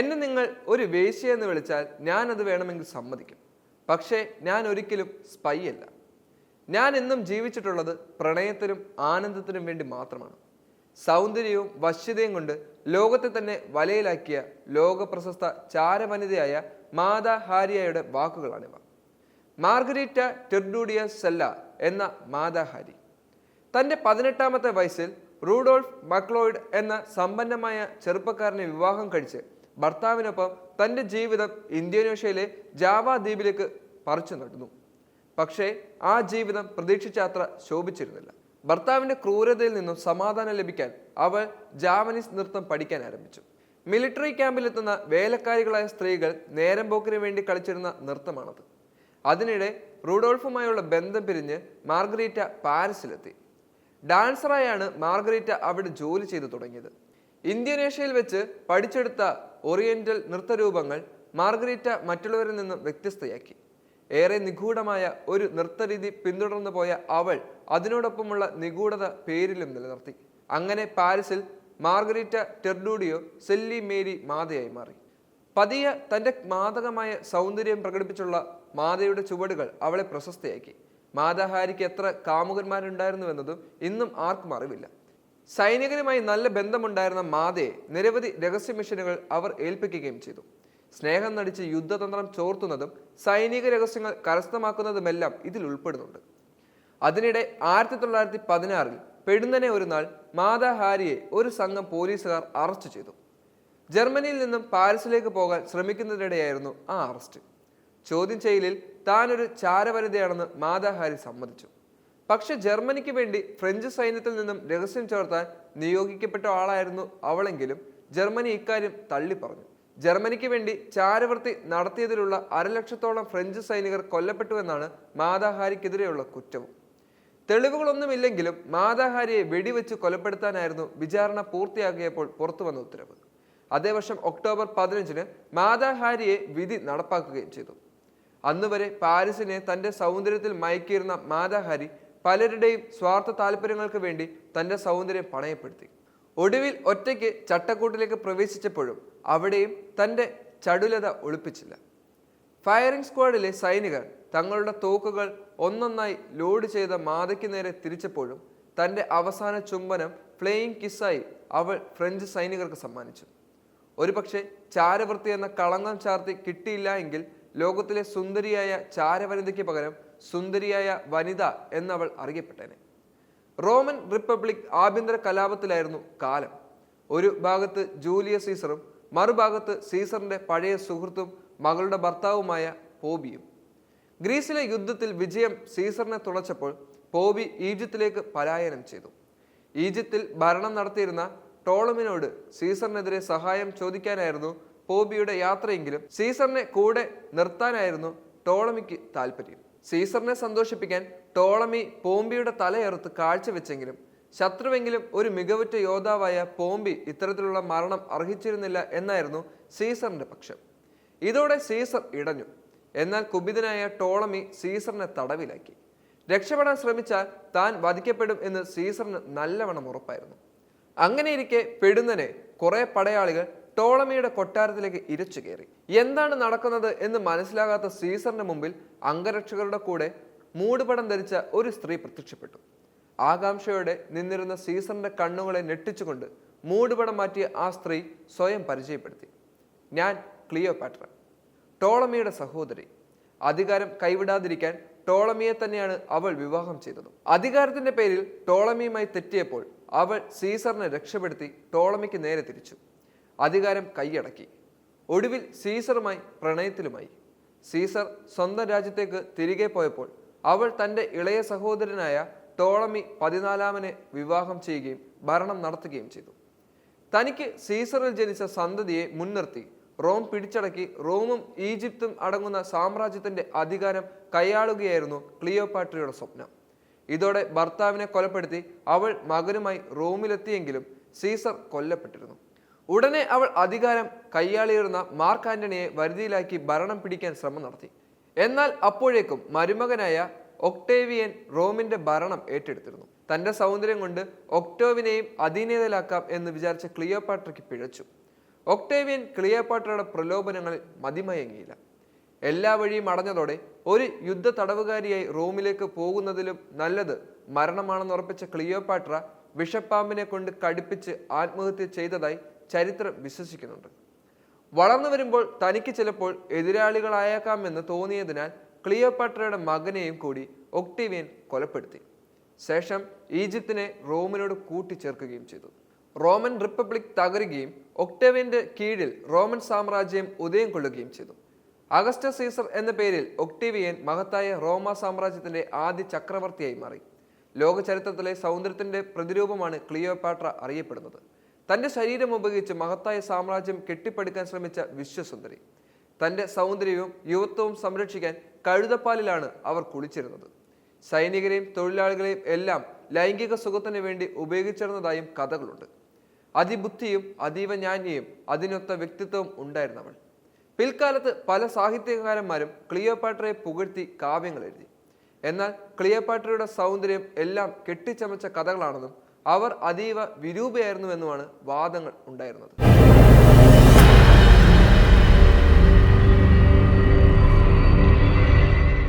എന്നെ നിങ്ങൾ ഒരു വേശ്യ എന്ന് വിളിച്ചാൽ ഞാൻ അത് വേണമെങ്കിൽ സമ്മതിക്കും. പക്ഷേ ഞാൻ ഒരിക്കലും സ്പൈ അല്ല. ഞാൻ എന്നും ജീവിച്ചിട്ടുള്ളത് പ്രണയത്തിനും ആനന്ദത്തിനും വേണ്ടി മാത്രമാണ്. സൗന്ദര്യവും വശ്യതയും കൊണ്ട് ലോകത്തെ തന്നെ വലയിലാക്കിയ ലോകപ്രശസ്ത ചാരവനിതയായ മാതാ ഹാരിയയുടെ വാക്കുകളാണിവ. മാർഗരീറ്റ ടെർഡൂഡിയ സെല്ല എന്ന മാതാ ഹാരി. തന്റെ പതിനെട്ടാമത്തെ വയസ്സിൽ റൂഡോൾഫ് മക്ലോയിഡ് എന്ന സമ്പന്നമായ ചെറുപ്പക്കാരനെ വിവാഹം കഴിച്ച് ഭർത്താവിനൊപ്പം തന്റെ ജീവിതം ഇന്തോനേഷ്യയിലെ ജാവ ദ്വീപിലേക്ക് പറിച്ചു നടന്നു. പക്ഷേ ആ ജീവിതം പ്രതീക്ഷിച്ച അത്ര ശോഭിച്ചിരുന്നില്ല. ഭർത്താവിന്റെ ക്രൂരതയിൽ നിന്നും സമാധാനം ലഭിക്കാൻ അവൾ ജാവനീസ് നൃത്തം പഠിക്കാൻ ആരംഭിച്ചു. മിലിറ്ററി ക്യാമ്പിലെത്തുന്ന വേലക്കാരികളായ സ്ത്രീകൾ നേരം പോക്കിന് വേണ്ടി കളിച്ചിരുന്ന നൃത്തമാണത്. അതിനിടെ റൂഡോൾഫുമായുള്ള ബന്ധം പിരിഞ്ഞ് മാർഗരീറ്റ പാരീസിലെത്തി. ഡാൻസറായാണ് മാർഗരീറ്റ അവിടെ ജോലി ചെയ്തു തുടങ്ങിയത്. ഇന്തോനേഷ്യയിൽ വെച്ച് പഠിച്ചെടുത്ത ഓറിയന്റൽ നൃത്തരൂപങ്ങൾ മാർഗരീറ്റ മറ്റുള്ളവരിൽ നിന്നും വ്യത്യസ്തയാക്കി. ഏറെ നിഗൂഢമായ ഒരു നൃത്തരീതി പിന്തുടർന്നു പോയ അവൾ അതിനോടൊപ്പമുള്ള നിഗൂഢത പേരിലും നിലനിർത്തി. അങ്ങനെ പാരീസിൽ മാർഗരീറ്റ ടെർഡൂഡിയോ സെല്ലി മേരി മാതയായി മാറി. പതിയെ തന്റെ മാതകമായ സൗന്ദര്യം പ്രകടിപ്പിച്ചുള്ള മാതയുടെ ചുവടുകൾ അവളെ പ്രശസ്തയാക്കി. മാതാഹാരിക്ക് എത്ര കാമുകന്മാരുണ്ടായിരുന്നുവെന്നതും ഇന്നും ആർക്കും അറിവില്ല. സൈനികരുമായി നല്ല ബന്ധമുണ്ടായിരുന്ന മാതയെ നിരവധി രഹസ്യ മിഷനുകൾ അവർ ഏൽപ്പിക്കുകയും ചെയ്തു. സ്നേഹം നടിച്ച് യുദ്ധതന്ത്രം ചോർത്തുന്നതും സൈനിക രഹസ്യങ്ങൾ കരസ്ഥമാക്കുന്നതുമെല്ലാം ഇതിൽ ഉൾപ്പെടുന്നുണ്ട്. അതിനിടെ ആയിരത്തി തൊള്ളായിരത്തി പതിനാറിൽ പെടുന്നനെ ഒരു നാൾ മാതാ ഹാരിയെ ഒരു സംഘം പോലീസുകാർ അറസ്റ്റ് ചെയ്തു. ജർമ്മനിയിൽ നിന്നും പാരീസിലേക്ക് പോകാൻ ശ്രമിക്കുന്നതിനിടെയായിരുന്നു ആ അറസ്റ്റ്. ചോദ്യം ചെയ്യലിൽ താനൊരു ചാരവനിതയാണെന്ന് മാതാ ഹാരി സമ്മതിച്ചു. പക്ഷെ ജർമ്മനിക്ക് വേണ്ടി ഫ്രഞ്ച് സൈന്യത്തിൽ നിന്നും രഹസ്യം ചേർത്താൻ നിയോഗിക്കപ്പെട്ട ആളായിരുന്നു അവളെങ്കിലും ജർമ്മനി ഇക്കാര്യം തള്ളി പറഞ്ഞു ജർമ്മനിക്ക് വേണ്ടി ചാരവൃത്തി നടത്തിയതിലുള്ള അരലക്ഷത്തോളം ഫ്രഞ്ച് സൈനികർ കൊല്ലപ്പെട്ടുവെന്നാണ് മാതാഹാരിക്കെതിരെയുള്ള കുറ്റവും. തെളിവുകളൊന്നുമില്ലെങ്കിലും മാതാഹാരിയെ വെടിവെച്ച് കൊലപ്പെടുത്താനായിരുന്നു വിചാരണ പൂർത്തിയാക്കിയപ്പോൾ പുറത്തു വന്ന ഉത്തരവ്. അതേ വർഷം ഒക്ടോബർ പതിനഞ്ചിന് മാതാഹാരിയെ വിധി നടപ്പാക്കുകയും ചെയ്തു. അന്നുവരെ പാരീസിനെ തന്റെ സൗന്ദര്യത്തിൽ മയക്കിയിരുന്ന മാതാഹാരി പലരുടെയും സ്വാർത്ഥ താല്പര്യങ്ങൾക്ക് വേണ്ടി തന്റെ സൗന്ദര്യം പണയപ്പെടുത്തി. ഒടുവിൽ ഒറ്റയ്ക്ക് ചട്ടക്കൂട്ടിലേക്ക് പ്രവേശിച്ചപ്പോഴും അവിടെയും തന്റെ ചടുലത ഒളിപ്പിച്ചില്ല. ഫയറിംഗ് സ്ക്വാഡിലെ സൈനികർ തങ്ങളുടെ തോക്കുകൾ ഒന്നൊന്നായി ലോഡ് ചെയ്ത മാതയ്ക്ക് നേരെ തിരിച്ചപ്പോഴും തന്റെ അവസാന ചുംബനം ഫ്ലെയിങ് കിസ്സായി അവൾ ഫ്രഞ്ച് സൈനികർക്ക് സമ്മാനിച്ചു. ഒരുപക്ഷെ ചാരവൃത്തി എന്ന കളങ്കം ചാർത്തി കിട്ടിയില്ല എങ്കിൽ ലോകത്തിലെ സുന്ദരിയായ ചാരവനിതയ്ക്ക് പകരം സുന്ദരിയായ വനിത എന്നവൾ അറിയപ്പെട്ടേനെ. റോമൻ റിപ്പബ്ലിക് ആഭ്യന്തര കലാപത്തിലായിരുന്നു കാലം. ഒരു ഭാഗത്ത് ജൂലിയസ് സീസറും മറുഭാഗത്ത് സീസറിന്റെ പഴയ സുഹൃത്തും മകളുടെ ഭർത്താവുമായ പോബിയും. ഗ്രീസിലെ യുദ്ധത്തിൽ വിജയം സീസറിനെ തുളച്ചപ്പോൾ പോബി ഈജിപ്തിലേക്ക് പലായനം ചെയ്തു. ഈജിപ്തിൽ ഭരണം നടത്തിയിരുന്ന ടോളമിനോട് സീസറിനെതിരെ സഹായം ചോദിക്കാനായിരുന്നു പോബിയുടെ യാത്രയെങ്കിലും സീസറിനെ കൂടെ നിർത്താനായിരുന്നു ടോളമിക്ക് താല്പര്യം സീസറിനെ സന്തോഷിപ്പിക്കാൻ ടോളമി പോംബിയുടെ തലയറുത്ത് കാഴ്ചവെച്ചെങ്കിലും ശത്രുവെങ്കിലും ഒരു മികവുറ്റ യോദ്ധാവായ പോംബി ഇത്തരത്തിലുള്ള മരണം അർഹിച്ചിരുന്നില്ല എന്നായിരുന്നു സീസറിന്റെ പക്ഷം. ഇതോടെ സീസർ ഇടഞ്ഞു. എന്നാൽ കുപിതനായ ടോളമി സീസറിനെ തടവിലാക്കി. രക്ഷപ്പെടാൻ ശ്രമിച്ചാൽ താൻ വധിക്കപ്പെടും എന്ന് സീസറിന് നല്ലവണ്ണം ഉറപ്പായിരുന്നു. അങ്ങനെയിരിക്കെ പെടുന്നനെ കുറെ പടയാളികൾ ടോളമിയുടെ കൊട്ടാരത്തിലേക്ക് ഇരച്ചു കയറി. എന്താണ് നടക്കുന്നത് എന്ന് മനസ്സിലാകാത്ത സീസറിന് മുമ്പിൽ അംഗരക്ഷകരുടെ കൂടെ മൂടുപടം ധരിച്ച ഒരു സ്ത്രീ പ്രത്യക്ഷപ്പെട്ടു. ആകാംക്ഷയോടെ നിന്നിരുന്ന സീസറിന്റെ കണ്ണുകളെ ഞെട്ടിച്ചുകൊണ്ട് മൂടുപടം മാറ്റിയ ആ സ്ത്രീ സ്വയം പരിചയപ്പെടുത്തി. ഞാൻ ക്ലിയോപാട്ര ടോളമിയുടെ സഹോദരി. അധികാരം കൈവിടാതിരിക്കാൻ ടോളമിയെ തന്നെയാണ് അവൾ വിവാഹം ചെയ്തത്. അധികാരത്തിന്റെ പേരിൽ ടോളമിയുമായി തെറ്റിയപ്പോൾ അവൾ സീസറിനെ രക്ഷപ്പെടുത്തി ടോളമിക്ക് നേരെ തിരിച്ചു. അധികാരം കൈയടക്കി. ഒടുവിൽ സീസറുമായി പ്രണയത്തിലുമായി. സീസർ സ്വന്തം രാജ്യത്തേക്ക് തിരികെ പോയപ്പോൾ അവൾ തന്റെ ഇളയ സഹോദരനായ ടോളമി പതിനാലാമനെ വിവാഹം ചെയ്യുകയും ഭരണം നടത്തുകയും ചെയ്തു. തനിക്ക് സീസറിൽ ജനിച്ച സന്തതിയെ മുൻനിർത്തി റോം പിടിച്ചടക്കി റോമും ഈജിപ്തും അടങ്ങുന്ന സാമ്രാജ്യത്തിന്റെ അധികാരം കൈയാളുകയായിരുന്നു ക്ലിയോപാട്രയുടെ സ്വപ്നം. ഇതോടെ ഭർത്താവിനെ കൊലപ്പെടുത്തി അവൾ മകനുമായി റോമിലെത്തിയെങ്കിലും സീസർ കൊല്ലപ്പെട്ടിരുന്നു. ഉടനെ അവൾ അധികാരം കൈയാളിയിരുന്ന മാർക്ക് ആന്റണിയെ വരുതിയിലാക്കി ഭരണം പിടിക്കാൻ ശ്രമം നടത്തി. എന്നാൽ അപ്പോഴേക്കും മരുമകനായ ഒക്ടേവിയൻ റോമിന്റെ ഭരണം ഏറ്റെടുത്തിരുന്നു. തന്റെ സൗന്ദര്യം കൊണ്ട് ഒക്ടോവിനെയും അധീനതയിലാക്കാം എന്ന് വിചാരിച്ച ക്ലിയോപാട്രയ്ക്ക് പിഴച്ചു. ഒക്ടേവിയൻ ക്ലിയോപാട്രയുടെ പ്രലോഭനങ്ങളിൽ മതിമയങ്ങിയില്ല. എല്ലാ വഴിയും അടഞ്ഞതോടെ ഒരു യുദ്ധ തടവുകാരിയായി റോമിലേക്ക് പോകുന്നതിലും നല്ലത് മരണമാണെന്ന് ഉറപ്പിച്ച ക്ലിയോപാട്ര വിഷപ്പാമ്പിനെ കൊണ്ട് കടിപ്പിച്ച് ആത്മഹത്യ ചെയ്തതായി ചരിത്രം വിശ്വസിക്കുന്നുണ്ട്. വളർന്നു വരുമ്പോൾ തനിക്ക് ചിലപ്പോൾ എതിരാളികളായേക്കാമെന്ന് തോന്നിയതിനാൽ ക്ലിയോപാട്രയുടെ മകനെയും കൂടി ഒക്ടീവിയൻ കൊലപ്പെടുത്തി. ശേഷം ഈജിപ്തിനെ റോമിനോട് കൂട്ടിച്ചേർക്കുകയും ചെയ്തു. റോമൻ റിപ്പബ്ലിക് തകരുകയും ഒക്ടേവിയന്റെ കീഴിൽ റോമൻ സാമ്രാജ്യം ഉദയം കൊള്ളുകയും ചെയ്തു. അഗസ്റ്റ സീസർ എന്ന പേരിൽ ഒക്ടേവിയൻ മഹത്തായ റോമ സാമ്രാജ്യത്തിന്റെ ആദ്യ ചക്രവർത്തിയായി മാറി. ലോക ചരിത്രത്തിലെ പ്രതിരൂപമാണ് ക്ലിയോപാട്ര അറിയപ്പെടുന്നത്. തന്റെ ശരീരം ഉപയോഗിച്ച് മഹത്തായ സാമ്രാജ്യം കെട്ടിപ്പടുക്കാൻ ശ്രമിച്ച വിശ്വസുന്ദരി. തന്റെ സൗന്ദര്യവും യുവത്വവും സംരക്ഷിക്കാൻ കഴുതപ്പാലിലാണ് അവർ കുളിച്ചിരുന്നത്. സൈനികരെയും തൊഴിലാളികളെയും എല്ലാം ലൈംഗിക സുഖത്തിന് വേണ്ടി ഉപയോഗിച്ചിരുന്നതായും കഥകളുണ്ട്. അതിബുദ്ധിയും അതീവ ജ്ഞാനിയും അതിനൊത്ത വ്യക്തിത്വവും ഉണ്ടായിരുന്നവൾ. പിൽക്കാലത്ത് പല സാഹിത്യകാരന്മാരും ക്ലിയോപാട്രയെ പുകഴ്ത്തി കാവ്യങ്ങൾ എഴുതി. എന്നാൽ ക്ലിയോപാട്രയുടെ സൗന്ദര്യം എല്ലാം കെട്ടിച്ചമച്ച കഥകളാണെന്നും അവർ അതീവ വിരൂപയായിരുന്നുവെന്നുമാണ് വാദങ്ങൾ ഉണ്ടായിരുന്നത്.